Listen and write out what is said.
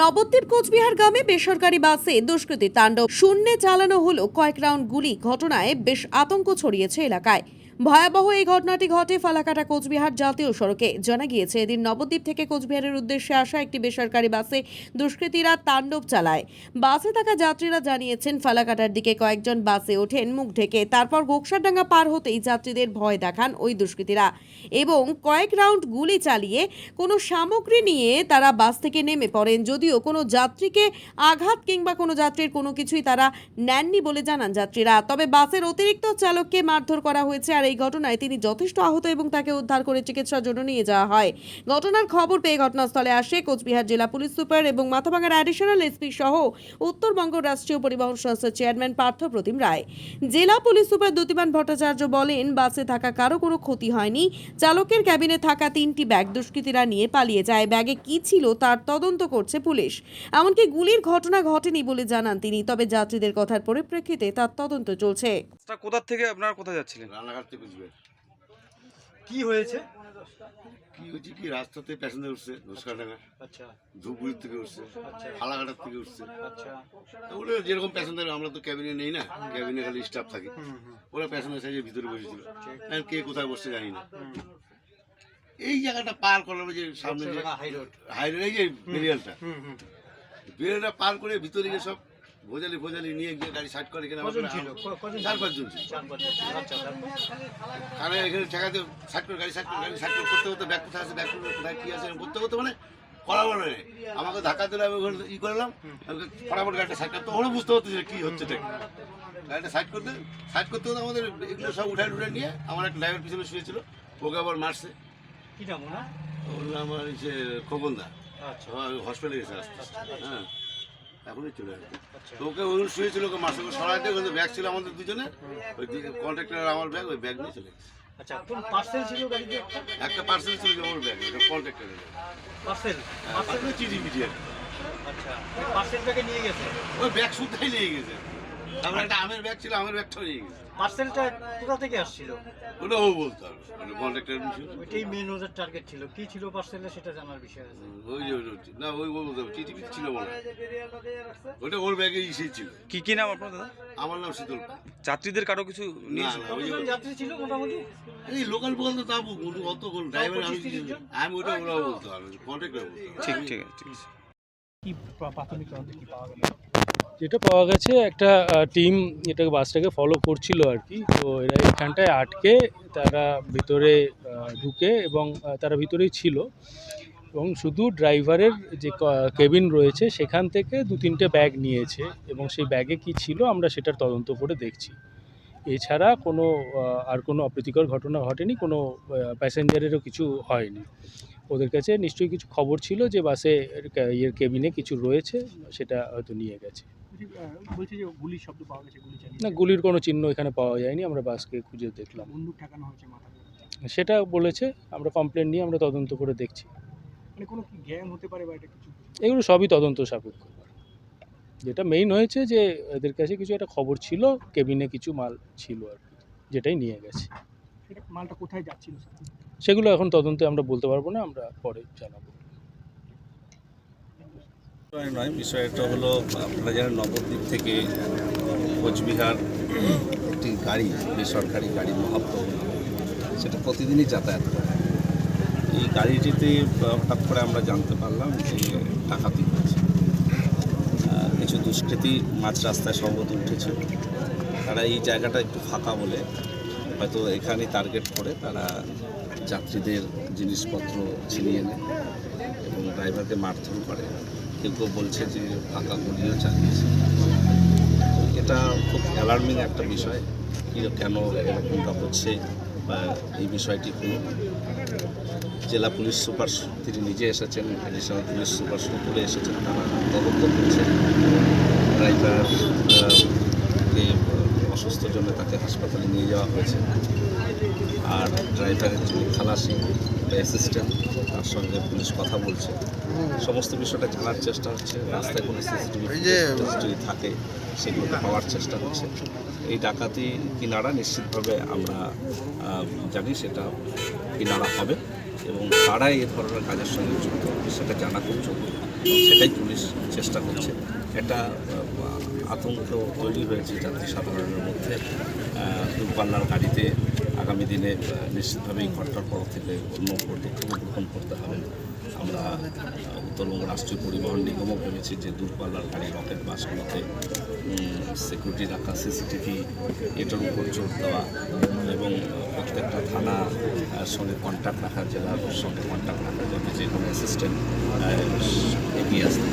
নবদ্বীপ কোচবিহার গ্রামে বেসরকারি বাসে দুষ্কৃতী তাণ্ডব। শূন্যে চালানো হলো কয়েক রাউন্ড গুলি। ঘটনায় বেশ আতঙ্ক ছড়িয়েছে এলাকায়। ভয়াবহ এই ঘটনাটি ঘটে ফালাকাটা কোচবিহার জাতীয় সড়কে। জানা গিয়েছে, এদিন নবদ্বীপ থেকে কোচবিহারের উদ্দেশ্যে আসা একটি বেসরকারি বাসে দুষ্কৃতীরা তাণ্ডব চালায়। বাসে থাকা যাত্রীরা জানিয়েছেন, ফালাকাটার দিকে কয়েকজন বাসে ওঠেন, মুখ ঢেকে। তারপর গোকসারডাঙ্গা পার হতেই যাত্রীদের ভয় দেখান ওই দুষ্কৃতীরা এবং কয়েক রাউন্ড গুলি চালিয়ে কোনো সামগ্রী নিয়ে তারা বাস থেকে নেমে পড়েন। যদিও কোনো যাত্রীকে আঘাত কিংবা কোনো যাত্রীর কোনো কিছুই তারা নেননি বলে জানান যাত্রীরা। তবে বাসের অতিরিক্ত চালককে মারধর করা হয়েছে, আর এই ঘটনায় তিনি যথেষ্ট আহত এবং তাকে উদ্ধার করে চিকিৎসার জন্য নিয়ে যাওয়া হয়। ঘটনার খবর পেয়ে ঘটনাস্থলে আসে কোচবিহার জেলা পুলিশ সুপার এবং মাথাভাঙার অ্যাডিশনাল এসপি সহ উত্তরবঙ্গ রাষ্ট্রীয় পরিবহন সংস্থার চেয়ারম্যান পার্থ প্রতিম রায়। জেলা পুলিশ সুপার দ্যুতিমান ভট্টাচার্য বলেন বাসে থাকা কারও কোনো ক্ষতি হয়নি। চালকের ক্যাবিনে থাকা তিনটি ব্যাগ দুষ্কৃতীরা নিয়ে পালিয়ে যায়। ব্যাগে কি ছিল তার তদন্ত করছে পুলিশ। এমনকি গুলির ঘটনা ঘটেনি বলে জানান তিনি তবে যাত্রীদের কথার পরিপ্রেক্ষিতে তার তদন্ত চলছে। কোথা থেকে আপনারা কোথায় যাচ্ছিলেন? রান্নাঘাট বুঝবে? কি হয়েছে? কি হচ্ছে কি? রাস্তাতে প্যাসেঞ্জার উঠছে আচ্ছা। ধূপগুড়ির থেকে উঠছে আচ্ছা। ফালাঘাটার থেকে উঠছে। আচ্ছা। ওগুলো যেরকম প্যাসেঞ্জার আমরা তো ক্যাবিনে নেই না। ক্যাবিনে খালি স্টাফ থাকি। ওরা প্যাসেঞ্জার সাইজের ভিতরে বসেছিল। কে কোথায় বসছে জানি না। এই জায়গাটা পার করলাম যে সামনে যে হাই রোড। হাইরোড এই যে বেরিয়ালটা বেরিয়ালটা পার করে ভিতরে গিয়ে সব ভোজালি ভোজালি নিয়ে গিয়ে গাড়ি সাইড করে এখানে কজন আমরা- ছিল? কজন চার পাঁচজন ছিল। ছিল। আচ্ছা কারণ এখানে ঠেকাতে সাইড করে গাড়ি সাইড করে গাড়ি সাইড করে করতে করতে ব্যাগ কোথায় আছে ব্যাগ কোথায় কি আছে করতে করতে মানে করা বলে নেই আমাকে ধাক্কা দিলে আমি ওখানে ই করলাম ফটাফট গাড়িটা সাইড করতে ওখানে বুঝতে হচ্ছে যে কী হচ্ছে ঠিক গাড়িটা সাইড করতে সাইড করতে করতে আমাদের এগুলো সব উঠায় উঠায় নিয়ে আমার একটা ড্রাইভার পিছনে শুয়েছিল ওকে আবার মারছে। কি নাম ওনার? ওর নাম হচ্ছে খোকনদা। আচ্ছা। হসপিটালে গেছে আসতে হ্যাঁ। এখনই চলে আসবে। আচ্ছা তো ওকে ওখানে শুয়েছিল ওকে মাসে সরাই দিয়ে কিন্তু ব্যাগ ছিল আমাদের দুজনে। ওই কন্ট্রাক্টর আমার ব্যাগ ওই ব্যাগ নিয়ে চলে গেছে। আচ্ছা কোন পার্সেল ছিল গাড়িতে একটা পার্সেল ছিল আমার ব্যাগ ওটা কন্ট্রাক্টরের পার্সেল পার্সেল চিঠি মিটি আচ্ছা পার্সেল ব্যাগে নিয়ে গেছে? ওই ব্যাগ শুদ্ধই নিয়ে গেছে। তারপরে একটা আমের ব্যাগ ছিল আমের ব্যাগটাও নিয়ে গেছে। পার্সেলটা কোথা থেকে আসছিল? ওটা ও বলতে হবে ওটা কন্ট্রাক্টর ছিল ওইটাই মেন ওদের টার্গেট ছিল। কি ছিল পার্সেলে সেটা জানার বিষয় আছে। ওই যে ওই না ওই ও বলতে হবে চিঠি মিঠি ছিল মনে হয়। ওটা ওর ব্যাগে ইসেই ছিল। কি কি নাম আপনার দাদা? আমার নাম শীতল যাত্রীদের কারও কিছু না নিয়েছিল না ওই কতজন যাত্রী ছিল মোটামুটি? এই লোকাল ফোকাল তো অত ড্রাইভার আমি আমি ওটা ওরা বলতে পারব কন্ট্রাক্টর বলতে ঠিক ঠিক আছে ঠিক আছে। কি প্রাথমিক তদন্তে কি পাওয়া গেল? যেটা পাওয়া গেছে, একটা টিম এটাকে বাসটাকে ফলো করছিল আর কি। তো এরা এখানটায় আটকে, তারা ভিতরে ঢুকে এবং তারা ভিতরেই ছিল। এবং শুধু ড্রাইভারের যে কেবিন রয়েছে, সেখান থেকে দু তিনটে ব্যাগ নিয়েছে এবং সেই ব্যাগে কি ছিল আমরা সেটার তদন্ত করে দেখছি। এছাড়া কোনো আর কোনো অপ্রীতিকর ঘটনা ঘটেনি, কোনো প্যাসেঞ্জারেরও কিছু হয়নি। ওদের কাছে নিশ্চয়ই কিছু খবর ছিল যে বাসে ইয়ের কেবিনে কিছু রয়েছে সেটা হয়তো নিয়ে গেছে। না গুলির কোনো চিহ্ন এখানে পাওয়া যায়নি আমরা বাসকে খুঁজে দেখলাম। সেটা বলেছে আমরা কমপ্লেন নিয়ে আমরা তদন্ত করে দেখছি। মানে এগুলো সবই তদন্ত সাপেক্ষ। যেটা মেইন হয়েছে যে এদের কাছে কিছু একটা খবর ছিল কেবিনে কিছু মাল ছিল আর কি যেটাই নিয়ে গেছে। মালটা কোথায় যাচ্ছিল? সেগুলো এখন তদন্তে আমরা বলতে পারব না, আমরা পরে জানাব। নয়, বিষয়টা হলো আপনারা জানেন নবদ্বীপ থেকে কোচবিহার একটি গাড়ি, বেসরকারি গাড়ি মহাপ্রভু সেটা প্রতিদিনই যাতায়াত করে। এই গাড়িটিতে হঠাৎ করে আমরা জানতে পারলাম যে ডাকাতি হয়েছে। কিছু দুষ্কৃতী মাঝ রাস্তায় সম্ভবত উঠেছে। তারা এই জায়গাটা একটু ফাঁকা বলে, হয়তো এখানে টার্গেট করে, তারা যাত্রীদের জিনিসপত্র ছিনিয়ে নেয় এবং ড্রাইভারকে মারধর করে। কেউ কেউ বলছে যে ফাঁকা গুলিও চালিয়েছে। এটা খুব অ্যালার্মিং একটা বিষয় কেন এরকমটা হচ্ছে বা এই বিষয়টি হলো। জেলা পুলিশ সুপার তিনি নিজে এসেছেন অ্যাডিশনাল পুলিশ সুপার করে এসেছেন, তারা তদন্ত করছেন ড্রাইভার কে অসুস্থর জন্য তাকে হাসপাতালে নিয়ে যাওয়া হয়েছে। আর ড্রাইভারের যিনি খালাসি বা অ্যাসিস্ট্যান্ট তার সঙ্গে পুলিশ কথা বলছে। সমস্ত বিষয়টা জানার চেষ্টা হচ্ছে। রাস্তায় কোনো সিসিটিভি যদি থাকে সেগুলোকে পাওয়ার চেষ্টা হচ্ছে। এই ডাকাতি কিনারা নিশ্চিতভাবে আমরা জানি সেটা কিনারা হবে এবং তারাই এ ধরনের কাজের সঙ্গে যুক্ত। সেটা জানা খুব জরুরি। সেটাই পুলিশ চেষ্টা করছে। একটা আহ, আতঙ্ক তৈরি হয়েছে যাত্রী সাধারণের মধ্যে দূরপাল্লার গাড়িতে আগামী দিনে নিশ্চিতভাবেই ঘরটার পর থেকে অন্য পদক্ষেপ গ্রহণ করতে হবে আমরা উত্তরবঙ্গ রাষ্ট্রীয় পরিবহন নিগমও ভেবেছি যে দূরপাল্লার গাড়ি, রকেট, বাসগুলোতে সিকিউরিটি রাখা সিসিটিভি এটার উপর জোর দেওয়া এবং প্রত্যেকটা থানা সঙ্গে কন্ট্যাক্ট রাখা জেলার সঙ্গে কন্ট্যাক্ট রাখা যাতে যে কোনো অ্যাসিস্ট্যান্ট এগিয়ে আসতে।